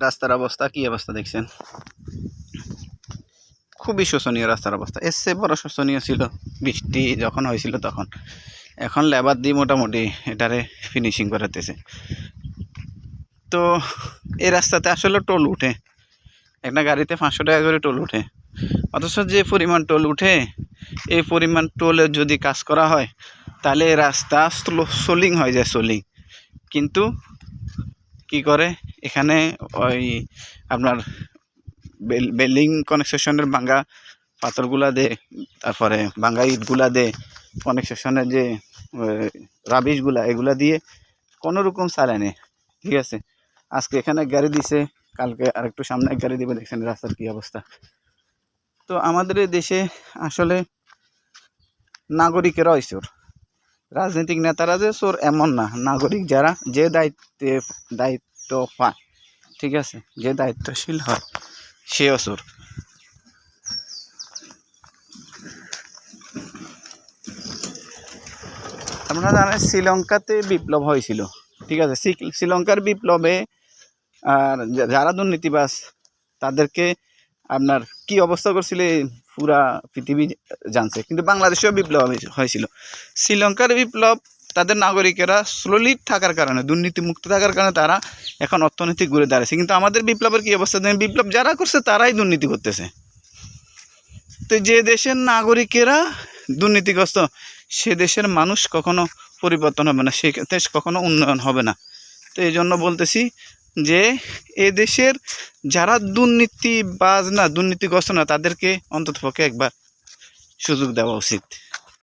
রাস্তার অবস্থা, কি অবস্থা দেখছেন? খুবই শোচনীয় রাস্তার অবস্থা। চেয়ে বড় শোচনীয় ছিল বৃষ্টি যখন হয়েছিল তখন। এখন লেবার দিয়ে মোটামুটি এটারে ফিনিশিং করাতেছে। তো এই রাস্তাতে আসলে টোল উঠে। একটা গাড়িতে পাঁচশো টাকা করে টোল উঠে। অথচ যে পরিমাণ টোল উঠে, এই পরিমাণ টোলের যদি কাজ করা হয়, তাহলে রাস্তা সোলিং হয়ে যায়, সোলিং। কিন্তু কি করে? এখানে ওই আপনার বেল- বেল্ডিং কনস্ট্রাকশনের ভাঙ্গা পাথরগুলা দে, তারপরে ভাঙ্গা ইটগুলা দে, কনস্ট্রাকশনের যে রাবিশগুলা, এগুলা দিয়ে কোনো রকম চালায় নেই ঠিক আছে? আজকে এখানে গাড়ি দিছে, কালকে আরেকটু সামনে এক গাড়ি দিবে, দেখছেন রাস্তার কি অবস্থা। তো আমাদের দেশে আসলে নাগরিকেরাই চোর। রাজনৈতিক নেতারা যে চোর এমন না। নাগরিক যারা, যে দায়িত্বে, দায়িত্ব পায়, ঠিক আছে? যে দায়িত্বশীল হয়, সেও চোর। আপনারা জানেন, শ্রীলঙ্কাতে বিপ্লব হয়েছিল, ঠিক আছে? শ্রী- শ্রীলঙ্কার বিপ্লবে, আর যারা দুর্নীতিবাস তাদেরকে আপনার কি অবস্থা করছিল পুরা পৃথিবী জানছে। কিন্তু বাংলাদেশেও বিপ্লব হয়ে- হয়েছিল। শ্রীলঙ্কার বিপ্লব, তাদের নাগরিকেরা স্লোলি থাকার কারণে, দুর্নীতিমুক্ত থাকার কারণে তারা এখন অর্থনৈতিক ঘুরে দাঁড়িয়েছে কিন্তু আমাদের বিপ্লবের কী অবস্থা বিপ্লব যারা করছে, তারাই দুর্নীতি করতেছে। তো যে দেশের নাগরিকেরা দুর্নীতিগ্রস্ত, সে দেশের মানুষ কখনো পরিবর্তন হবে না, সে দেশ কখনো উন্নয়ন হবে না। তো এই জন্য বলতেছি যে এ দেশের যারা দুর্নীতিবাজ না দুর্নীতিগ্রস্ত না তাদেরকে অন্ততপক্ষে একবার সুযোগ দেওয়া উচিত।